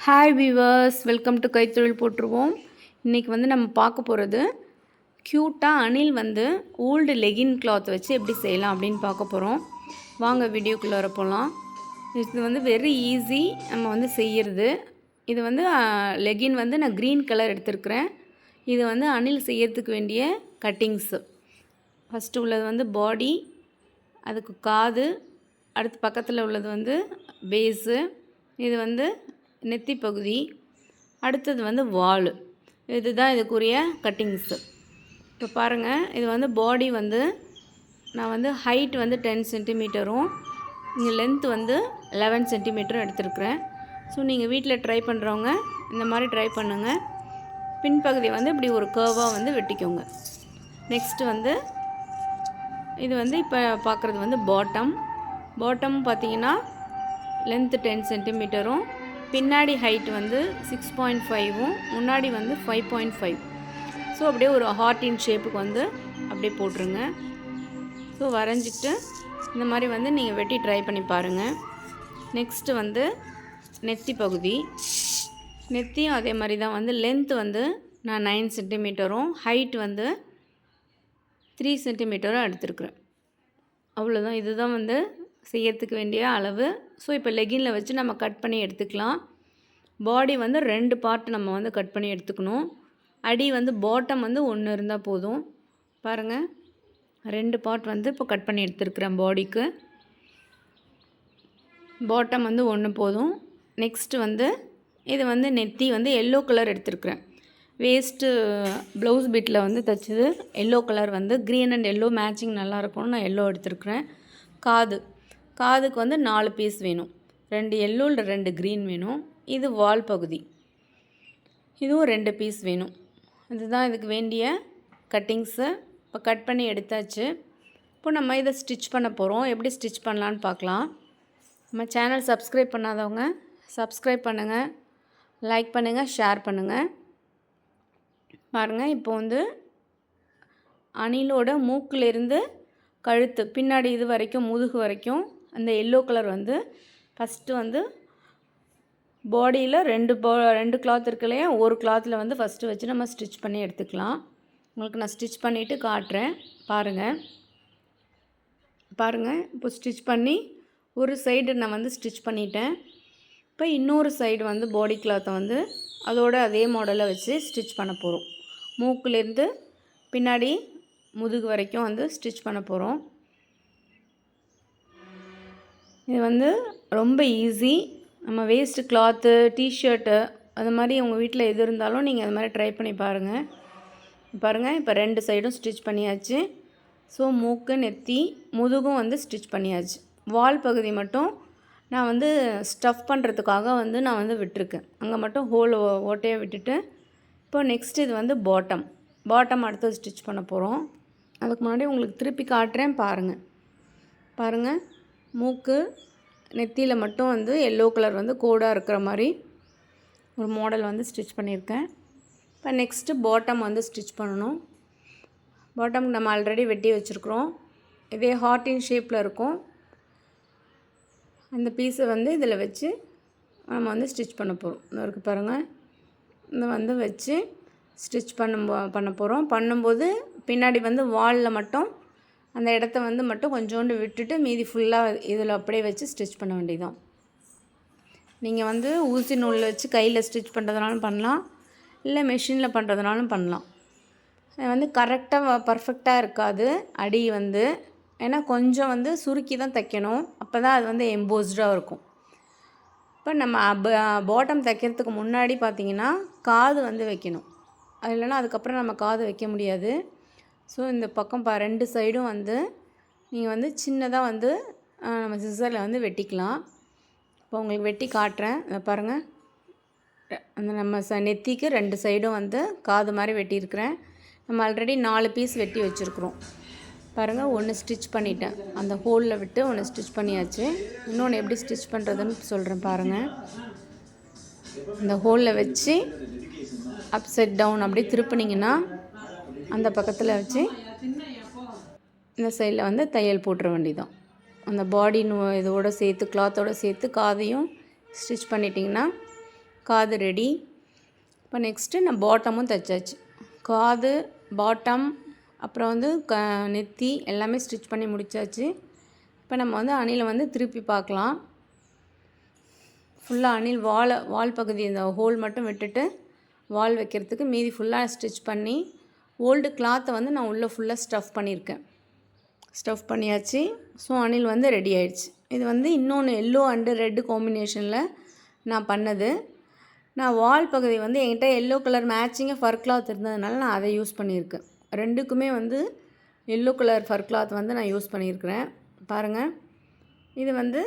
Hi viewers welcome to கைத்தொழில் போட்டுருவோம் இன்றைக்கி வந்து நம்ம பார்க்க போகிறது க்யூட்டாக அணில் வந்து ஓல்டு லெகின் கிளாத் வச்சு எப்படி செய்யலாம் அப்படின்னு பார்க்க போகிறோம் வாங்க வீடியோக்குள்ளே போகலாம் இது வந்து வெரி ஈஸி நம்ம வந்து செய்கிறது இது வந்து லெகின் வந்து நான் க்ரீன் கலர் எடுத்திருக்கிறேன். இது வந்து அணில் செய்யறதுக்கு வேண்டிய கட்டிங்ஸு ஃபஸ்ட்டு உள்ளது வந்து பாடி அதுக்கு காது அடுத்து பக்கத்தில் உள்ளது வந்து பேஸு இது வந்து நெத்தி பகுதி அடுத்தது வந்து வால். இதுதான் இதுக்குரிய கட்டிங்ஸு இப்போ பாருங்கள் இது வந்து பாடி வந்து நான் வந்து ஹைட் வந்து டென் சென்டிமீட்டரும் இங்கே லென்த் வந்து லெவன் சென்டிமீட்டரும் எடுத்துருக்குறேன். ஸோ நீங்கள் வீட்டில் ட்ரை பண்ணுறவங்க இந்த மாதிரி ட்ரை பண்ணுங்கள் பின்பகுதி வந்து இப்படி ஒரு கேர்வாக வந்து வெட்டிக்கோங்க. நெக்ஸ்ட்டு வந்து இது வந்து இப்போ பார்க்குறது வந்து பாட்டம் பாட்டம் பார்த்தீங்கன்னா லென்த்து டென் சென்டிமீட்டரும் பின்னாடி ஹைட் வந்து சிக்ஸ் பாயிண்ட் ஃபைவும் முன்னாடி வந்து ஃபைவ் பாயிண்ட் ஃபைவ் ஸோ அப்படியே ஒரு ஹார்ட்டின் ஷேப்புக்கு வந்து அப்படியே போட்டுருங்க. ஸோ வரைஞ்சிட்டு இந்த மாதிரி வந்து நீங்கள் வெட்டி ட்ரை பண்ணி பாருங்கள் நெக்ஸ்ட்டு வந்து நெத்தி பகுதி. நெத்தியும் அதே மாதிரி தான் வந்து லென்த் வந்து நான் நைன் சென்டிமீட்டரும் ஹைட் வந்து த்ரீ சென்டிமீட்டரும் எடுத்துருக்குறேன். அவ்வளோதான் இதுதான் வந்து செய்யறதுக்கு வேண்டிய அளவு. ஸோ இப்போ லெகினில் வச்சு நம்ம கட் பண்ணி எடுத்துக்கலாம். பாடி வந்து ரெண்டு பார்ட் நம்ம வந்து கட் பண்ணி எடுத்துக்கணும். அடி வந்து பாட்டம் வந்து ஒன்று இருந்தால் போதும். பாருங்கள் ரெண்டு பார்ட் வந்து இப்போ கட் பண்ணி எடுத்துருக்குறேன் பாடிக்கு பாட்டம் வந்து ஒன்று போதும். நெக்ஸ்ட்டு வந்து இது வந்து நெத்தி வந்து எல்லோ கலர் எடுத்துருக்குறேன். வேஸ்ட்டு ப்ளவுஸ் பிட்டில் வந்து தைச்சது. எல்லோ கலர் வந்து க்ரீன் அண்ட் எல்லோ மேட்சிங் நல்லாயிருக்கும்னு நான் எல்லோ எடுத்துருக்குறேன். காது. காதுக்கு வந்து நாலு பீஸ் வேணும். ரெண்டு எல்லோவில் ரெண்டு க்ரீன் வேணும். இது வால் பகுதி. இதுவும் ரெண்டு பீஸ் வேணும். இதுதான் இதுக்கு வேண்டிய கட்டிங்ஸு இப்போ கட் பண்ணி எடுத்தாச்சு. இப்போ நம்ம இதை ஸ்டிச் பண்ண போகிறோம் எப்படி ஸ்டிச் பண்ணலான்னு பார்க்கலாம். நம்ம சேனல் சப்ஸ்கிரைப் பண்ணாதவங்க சப்ஸ்கிரைப் பண்ணுங்கள் லைக் பண்ணுங்கள் ஷேர் பண்ணுங்கள் பாருங்கள் இப்போ வந்து அணிலோட மூக்கிலிருந்து கழுத்து பின்னாடி இது வரைக்கும் முதுகு வரைக்கும் அந்த எல்லோ கலர் வந்து ஃபஸ்ட்டு வந்து பாடியில் ரெண்டு போ ரெண்டு கிளாத் இருக்கு இல்லையா ஒரு கிளாத்தில் வந்து ஃபஸ்ட்டு வச்சு நம்ம ஸ்டிச் பண்ணி எடுத்துக்கலாம். உங்களுக்கு நான் ஸ்டிச் பண்ணிவிட்டு காட்டுறேன். பாருங்கள் பாருங்கள் இப்போ ஸ்டிச் பண்ணி ஒரு சைடு நான் வந்து ஸ்டிச் பண்ணிட்டேன். இப்போ இன்னொரு சைடு வந்து பாடி கிளாத்தை வந்து அதோட அதே மாடலில் வச்சு ஸ்டிச் பண்ண போகிறோம் மூக்குலேருந்து பின்னாடி முதுகு வரைக்கும் வந்து ஸ்டிச் பண்ண போகிறோம் இது வந்து ரொம்ப ஈஸி நம்ம வேஸ்ட்டு கிளாத்து டிஷர்ட்டு அது மாதிரி உங்கள் வீட்டில் எது இருந்தாலும் நீங்கள் அது மாதிரி ட்ரை பண்ணி பாருங்கள் பாருங்கள் இப்போ ரெண்டு சைடும் ஸ்டிச் பண்ணியாச்சு. ஸோ மூக்கு நெத்தி முதுகும் வந்து ஸ்டிச் பண்ணியாச்சு. வால் பகுதி மட்டும் நான் வந்து ஸ்டஃப் பண்ணுறதுக்காக வந்து நான் வந்து விட்டுருக்கேன். அங்கே மட்டும் ஹோல் ஓட்டையை விட்டுட்டு இப்போ நெக்ஸ்ட் இது வந்து பாட்டம் பாட்டம் அடுத்து ஸ்டிச் பண்ண போகிறோம் அதுக்கு முன்னாடி உங்களுக்கு திருப்பி காட்டுறேன் பாருங்கள் பாருங்கள் மூக்கு நெத்தியில் மட்டும் வந்து எல்லோ கலர் வந்து கோடாக இருக்கிற மாதிரி ஒரு மாடல் வந்து ஸ்டிச் பண்ணியிருக்கேன். இப்போ நெக்ஸ்ட்டு பாட்டம் வந்து ஸ்டிச் பண்ணணும். பாட்டம் நம்ம ஆல்ரெடி வெட்டி வச்சுருக்குறோம். இதே ஹார்ட்டின் ஷேப்பில் இருக்கும். அந்த பீஸை வந்து இதில் வச்சு நம்ம வந்து ஸ்டிச் பண்ண போகிறோம் இந்த இருக்குது பாருங்கள் இந்த வந்து வச்சு ஸ்டிச் பண்ண பண்ண போகிறோம் பண்ணும்போது பின்னாடி வந்து வாலில் மட்டும் அந்த இடத்த வந்து மட்டும் கொஞ்சோண்டு விட்டுட்டு மீதி ஃபுல்லாக இதில் அப்படியே வச்சு ஸ்டிச் பண்ண வேண்டியதான் நீங்கள் வந்து ஊசி நூலில் வச்சு கையில் ஸ்டிச் பண்ணுறதுனாலும் பண்ணலாம். இல்லை மிஷினில் பண்ணுறதுனாலும் பண்ணலாம். வந்து கரெக்டாக பர்ஃபெக்டாக இருக்காது. அடி வந்து ஏன்னா கொஞ்சம் வந்து சுருக்கி தான் தைக்கணும். அப்போ தான் அது வந்து எம்போஸ்டாக இருக்கும். இப்போ நம்ம பாட்டம் தைக்கிறதுக்கு முன்னாடி பார்த்திங்கன்னா காது வந்து வைக்கணும். அது இல்லைன்னா அதுக்கப்புறம் நம்ம காது வைக்க முடியாது. ஸோ இந்த பக்கம் பா ரெண்டு சைடும் வந்து நீங்கள் வந்து சின்னதாக வந்து நம்ம சிசரில் வந்து வெட்டிக்கலாம். இப்போ உங்களுக்கு வெட்டி காட்டுறேன். இதை பாருங்கள் அந்த நம்ம ச நெத்திக்கு ரெண்டு சைடும் வந்து காது மாதிரி வெட்டியிருக்கிறேன். நம்ம ஆல்ரெடி நாலு பீஸ் வெட்டி வச்சுருக்குறோம். பாருங்கள் ஒன்று ஸ்டிச் பண்ணிட்டேன். அந்த ஹோலில் விட்டு ஒன்று ஸ்டிச் பண்ணியாச்சு. இன்னொன்று எப்படி ஸ்டிச் பண்ணுறதுன்னு சொல்கிறேன் பாருங்கள் இந்த ஹோலில் வச்சு அப்செட் டவுன் அப்படியே திருப்பினீங்கன்னா அந்த பக்கத்தில் வச்சு இந்த சைடில் வந்து தையல் போட்டுற வேண்டியதான் அந்த பாடி இதோடு சேர்த்து கிளாத்தோடு சேர்த்து காதையும் ஸ்டிச் பண்ணிட்டிங்கன்னா காது ரெடி இப்போ நெக்ஸ்ட்டு நான் பாட்டமும் தைச்சாச்சு. காது பாட்டம் அப்புறம் வந்து க நெத்தி எல்லாமே ஸ்டிச் பண்ணி முடிச்சாச்சு. இப்போ நம்ம வந்து அணிலை வந்து திருப்பி பார்க்கலாம். ஃபுல்லாக அணில் வாழை வால் பகுதி இந்த ஹோல் மட்டும் விட்டுட்டு வால் வைக்கிறதுக்கு மீதி ஃபுல்லாக ஸ்டிச் பண்ணி ஓல்டு கிளாத்தை வந்து நான் உள்ளே ஃபுல்லாக ஸ்டஃப் பண்ணியிருக்கேன். ஸ்டஃப் பண்ணியாச்சு. ஸோ அணில் வந்து ரெடி ஆயிடுச்சு. இது வந்து இன்னொன்று எல்லோ அண்டு ரெட்டு காம்பினேஷனில் நான் பண்ணது. நான் வால் பகுதி வந்து என்கிட்ட எல்லோ கலர் மேட்சிங்காக ஃபர் கிளாத் இருந்ததுனால நான் அதை யூஸ் பண்ணியிருக்கேன். ரெண்டுக்குமே வந்து எல்லோ கலர் ஃபர் கிளாத் வந்து நான் யூஸ் பண்ணியிருக்கிறேன். பாருங்கள் இது வந்து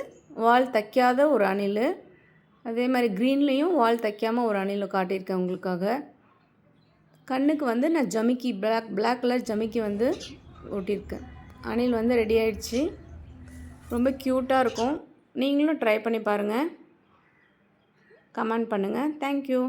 வால் தைக்காத ஒரு அணில். அதே மாதிரி க்ரீன்லேயும் வால் தைக்காமல் ஒரு அணில் காட்டியிருக்கேன் உங்களுக்காக. கண்ணுக்கு வந்து நான் ஜமிக்கி பிளாக் பிளாக் கலர் ஜமிக்கி வந்து ஒட்டியிருக்கேன். அணில் வந்து ரெடி ஆயிடுச்சு. ரொம்ப க்யூட்டாக இருக்கும். நீங்களும் ட்ரை பண்ணி பாருங்கள் கமெண்ட் பண்ணுங்கள் தேங்க்யூ